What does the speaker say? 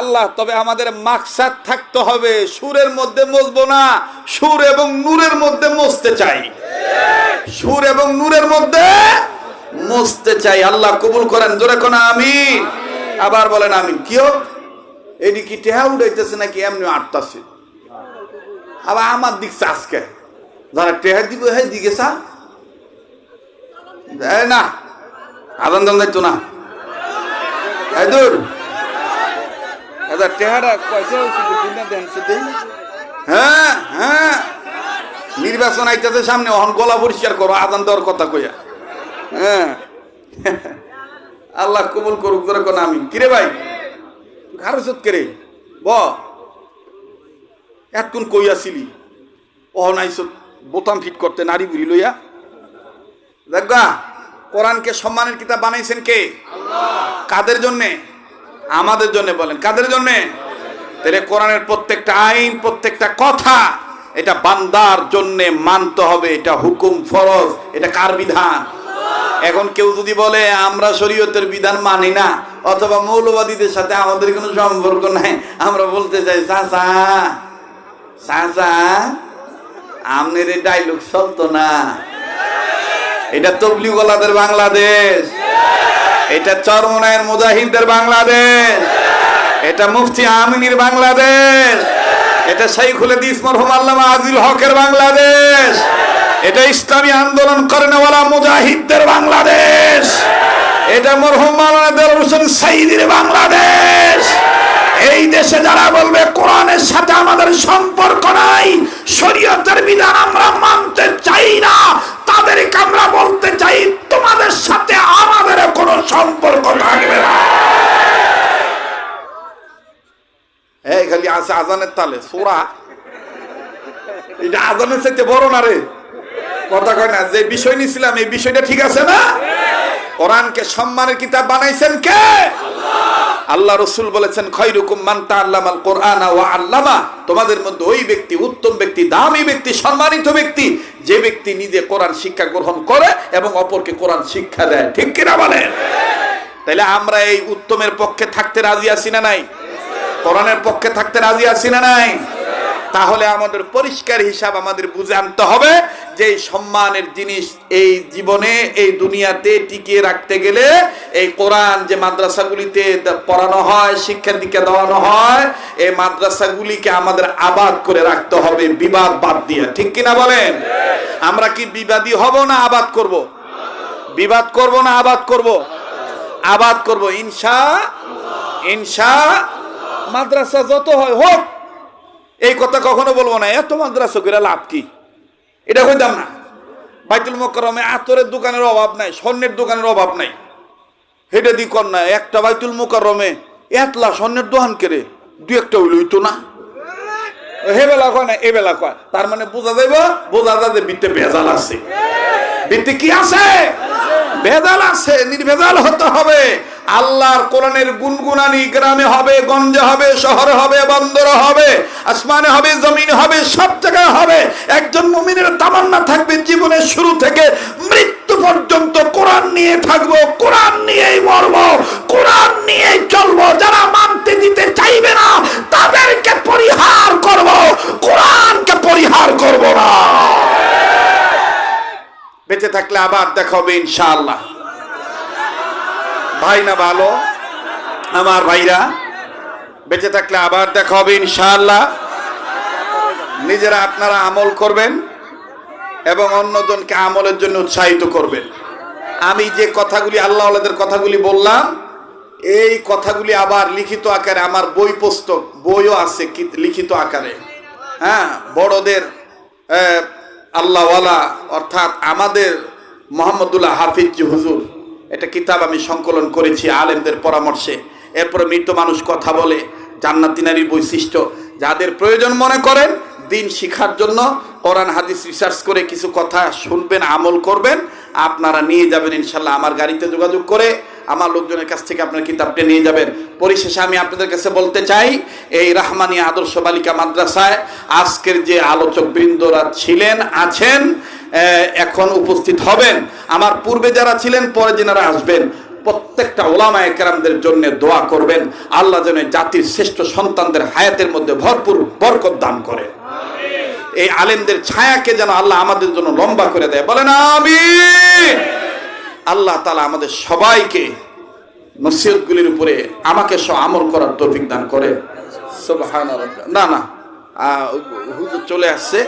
আল্লাহ, তবে আমাদের মাকসাদ থাকতে হবে। সুরের মধ্যে মজবো না, সুর এবং নূরের মধ্যে মজতে চাই। সুর এবং নূরের মধ্যে মজতে চাই। আল্লাহ কবুল করেন, জোরে কোন আমিন। আবার বলেন আমি কিও এটি কি টেহা উঠাইতেছে নাকি? এমনি আটতাছে। আবার আমার দিকছে আজকে। যারা টেহা দিব হ্যাঁ দিকে দেয় না আদান দান দায়িত্ব না। দূর। আচ্ছা টেহারা কয়টা দেন হ্যাঁ হ্যাঁ। নির্বাচন আইতেছে সামনে অহন গলা পরিষ্কার করো আদান দেওয়ার কথা কইয়া। হ্যাঁ। আল্লাহ কবুল করুক ধরে কোন আমি কিরে ভাই? ঘাড় সুত কেরে? ব। এতক্ষণ কইয়াছিলি অহন আইস বোতাম ফিট করতে নারী বুড়ি লইয়া। দেখবা কোরআনকে সম্মানের কিতাব বানাইছেন কে? কাদের জন্যে? আমাদের জন্য বলেন, কাদের জন্য? তাহলে কোরআনের প্রত্যেকটা আইন, প্রত্যেকটা কথা, এটা বান্দার জন্য মানতে হবে, এটা হুকুম ফরজ, এটা কার বিধান? এখন কেউ যদি বলে, আমরা শরীয়তের বিধান মানি না, অথবা মৌলবাদীদের সাথে আমাদের কোনো সম্পর্ক নাই, আমরা বলতে চাই, চাচা চাচা, আমনের ডাইলগ চলতো না। এটা তবলিগলাদের বাংলাদেশ। এটা চরমনায়ের মুজাহিদদের বাংলাদেশ। এটা মুফতি আমিনীর বাংলাদেশ। এটা শাইখুল হাদিস মরহুম আল্লামা আজিল হকের বাংলাদেশ। এটা ইসলামী আন্দোলন করেনওয়ালা মুজাহিদদের বাংলাদেশ। এটা মরহুম মাওলানা দেলোয়ার হোসেন সাইদির বাংলাদেশ। এই দেশে যারা বলবে, কোরআনের সাথে আমাদের সম্পর্ক নাই, শরীয়তের বিধান আমরা মানতে চাই না তাদেরকে আমরা বলতে চাই তোমাদের সাথে আমাদের কোনো সম্পর্ক থাকবে না খালি আছে আজানের তালে, সোরা। এটা আজানের চাইতে বড় না রে? কথা কয় না, যে বিষয় এই বিষয়টা ঠিক আছে না? কোরআনকে সম্মানের কিতাব বানাইছেন কে? আল্লাহ রসুল বলেছেন মান্তা আল্লামাল কোরআন ওয়া আল্লামা। তোমাদের মধ্যে ওই ব্যক্তি উত্তম ব্যক্তি, দামি ব্যক্তি, সম্মানিত ব্যক্তি, যে ব্যক্তি নিজে কোরআন শিক্ষা গ্রহণ করে এবং অপরকে কোরআন শিক্ষা দেয়। ঠিক কিনা বলেন? তাহলে আমরা এই উত্তমের পক্ষে থাকতে রাজি আছি না নাই? কোরআনের পক্ষে থাকতে রাজি আছি না নাই? তাহলে আমাদের পরিষ্কার হিসাব আমাদের বুঝে আনতে হবে যে সম্মানের জিনিস এই জীবনে, এই দুনিয়াতে টিকিয়ে রাখতে গেলে এই কোরআন যে মাদ্রাসাগুলিতে পড়ানো হয়, শিক্ষার দিকে দেওয়ানো হয়, এই মাদ্রাসাগুলিকে আমাদের আবাদ করে রাখতে হবে, বিবাদ বাদ দিয়ে। ঠিক কিনা বলেন? আমরা কি বিবাদী হব না আবাদ করব? বিবাদ করব না আবাদ করব? আবাদ করব। ইনশা ইনশা মাদ্রাসা যত হয়, হোক। এই কথা কখনো বলব না। এত মাদ্রাসা করে লাভ কি? এটা কইতাম না। বাইতুল মোকরমে আতরের দোকানের অভাব নাই, স্বর্ণের দোকানের অভাব নাই। হেডে দি কর না, একটা বাইতুল মোকরমে এতলা স্বর্ণের দোকান কেড়ে দু একটা হইল হইতো না। হে বেলা কয় না, এ বেলা কয়। তার মানে বোঝা যাইব, বোঝা যায় যে বিত্তে ভেজাল আছে। বিত্তে কি আছে? ভেজাল আছে, নির্ভেজাল হতে হবে। আল্লাহর কোরআনের গুনগুনানি গ্রামে হবে, গঞ্জে হবে, শহরে হবে, বন্দরে হবে, আসমানে হবে, জমিনে হবে, সব জায়গায় হবে। একজন মুমিনের তামান্না থাকবে জীবনের শুরু থেকে মৃত্যু পর্যন্ত। কোরআন নিয়ে থাকব, কোরআন নিয়েই মরবো, কোরআন নিয়েই চলবো। যারা মানতে দিতে চাইবে না, তাদেরকে পরিহার করব। কোরআনকে পরিহার করব না। বেঁচে থাকলে আবার দেখা হবে ইনশাআল্লাহ। ভাই না ভালো? আমার ভাইরা, বেঁচে থাকলে আবার দেখা হবে ইনশাআল্লাহ। নিজেরা আপনারা আমল করবেন এবং অন্যজনকে আমলের জন্য উৎসাহিত করবেন। আমি যে কথাগুলি আল্লাহ আল্লাহদের কথাগুলি বললাম, এই কথাগুলি আবার লিখিত আকারে আমার বই পুস্তক, বইও আছে লিখিত আকারে। হ্যাঁ বড়দের আল্লাহওয়ালা অর্থাৎ আমাদের মোহাম্মদুল্লাহ হাফিজ হুজুর এটা কিতাব আমি সংকলন করেছি আলেমদের পরামর্শে। এরপরে মৃত মানুষ কথা বলে, জান্নাতি নারীর বৈশিষ্ট্য। যাদের প্রয়োজন মনে করেন, দিন শিখার জন্য কোরআন, হাদিস রিসার্চ করে কিছু কথা শুনবেন, আমল করবেন। আপনারা নিয়ে যাবেন ইনশাল্লাহ আমার গাড়িতে যোগাযোগ করে। আমার লোকজনের কাছ থেকে আপনার কিতাবটা নিয়ে যাবেন। পরিশেষে আমি আপনাদের কাছে বলতে চাই, এই রাহমানিয়া আদর্শ বালিকা মাদ্রাসায় আজকের যে আলোচক বৃন্দরা ছিলেন, আছেন এখন উপস্থিত হবেন। আমার পূর্বে যারা ছিলেন, পরে যেনারা আসবেন, প্রত্যেকটা ওলামা একরামদের জন্য দোয়া করবেন। আল্লাহ যেন জাতির শ্রেষ্ঠ সন্তানদের হায়াতের মধ্যে ভরপুর বরকত দান করে এই আলেমদের ছায়াকে যেন আল্লাহ আমাদের জন্য লম্বা করে দেয়। বলেন আমি আল্লাহ তালা আমাদের সবাইকে নসিহতগুলির উপরে আমাকে সব আমল করার তৌফিক দান করে। না না। চলে আসছে।